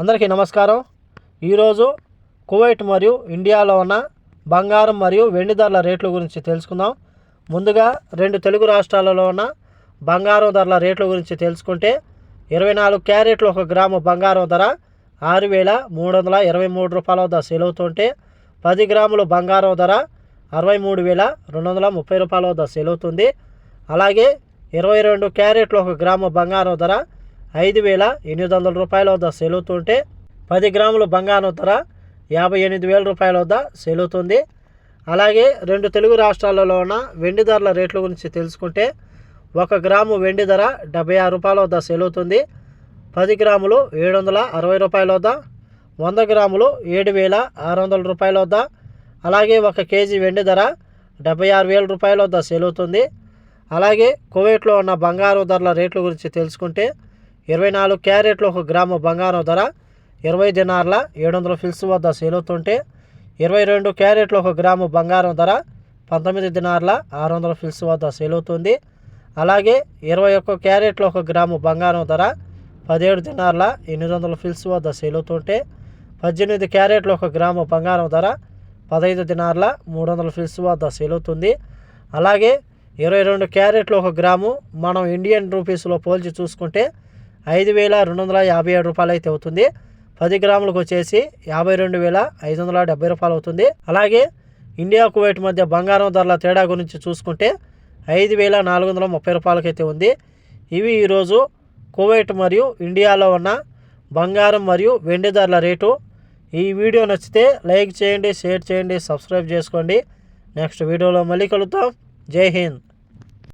అందరికీ నమస్కారం. ఈరోజు కువైట్ మరియు ఇండియాలో ఉన్న బంగారం మరియు వెండి ధరల రేట్ల గురించి తెలుసుకుందాం. ముందుగా రెండు తెలుగు రాష్ట్రాలలో ఉన్న బంగారం ధరల రేట్ల గురించి తెలుసుకుంటే ఇరవై నాలుగు క్యారెట్లు ఒక గ్రాము బంగారం ధర ఆరు వేల మూడు వందల ఇరవై మూడు రూపాయల వద్ద సేల్ అవుతుంటే పది గ్రాములు బంగారం ధర అరవై మూడు వేల రెండు వందల ముప్పై రూపాయల వద్ద సేల్ అవుతుంది. అలాగే ఇరవై రెండు క్యారెట్లు ఒక గ్రాము బంగారం ధర ఐదు వేల ఎనిమిది వందల రూపాయల వద్ద సేల్ పది గ్రాముల బంగారం ధర యాభై ఎనిమిది వేల రూపాయల వద్ద సేల్ అలాగే రెండు తెలుగు రాష్ట్రాలలో ఉన్న వెండి ధరల రేట్ల గురించి తెలుసుకుంటే ఒక గ్రాము వెండి ధర డెబ్బై ఆరు రూపాయల వద్ద సేల్ పది గ్రాములు ఏడు వందల అరవై రూపాయల వద్ద వంద గ్రాములు ఏడు వేల ఆరు వందల రూపాయల వద్ద అలాగే ఒక కేజీ వెండి ధర డెబ్బై ఆరు వేల రూపాయల వద్ద సేల్ అలాగే కువైట్లో ఉన్న బంగారం ధరల రేట్ల గురించి తెలుసుకుంటే ఇరవై నాలుగు క్యారెట్లు ఒక గ్రాము బంగారం ధర ఇరవై దినార్ల ఏడు వందల ఫిల్స్ వద్ద సేల్ అవుతుంటే ఇరవై రెండు క్యారెట్లు ఒక గ్రాము బంగారం ధర పంతొమ్మిది దినార్ల ఆరు వందల ఫిల్స్ వద్ద సేల్ అవుతుంది. అలాగే ఇరవై ఒక్క క్యారెట్లు ఒక గ్రాము బంగారం ధర పదిహేడు దినార్ల ఎనిమిది వందల ఫిల్స్ వద్ద సేల్ అవుతుంటే పద్దెనిమిది క్యారెట్లు ఒక గ్రాము బంగారం ధర పదహైదు దినార్ల మూడు వందల ఫిల్స్ వద్ద సేల్ అవుతుంది. అలాగే ఇరవై రెండు క్యారెట్లు ఒక గ్రాము మనం ఇండియన్ రూపీస్లో పోల్చి చూసుకుంటే ఐదు వేల రెండు వందల యాభై ఏడు రూపాయలు అయితే అవుతుంది. పది గ్రాములకు వచ్చేసి యాభై రెండు వేల ఐదు వందల డెబ్బై రూపాయలు అవుతుంది. అలాగే ఇండియా కువైట్ మధ్య బంగారం ధరల తేడా గురించి చూసుకుంటే ఐదు వేల నాలుగు వందల ముప్పై రూపాయలకైతే ఉంది. ఇవి ఈరోజు కువైట్ మరియు ఇండియాలో ఉన్న బంగారం మరియు వెండి ధరల రేటు. ఈ వీడియో నచ్చితే లైక్ చేయండి షేర్ చేయండి సబ్స్క్రైబ్ చేసుకోండి. నెక్స్ట్ వీడియోలో మళ్ళీ కలుద్దాం. జై హింద్.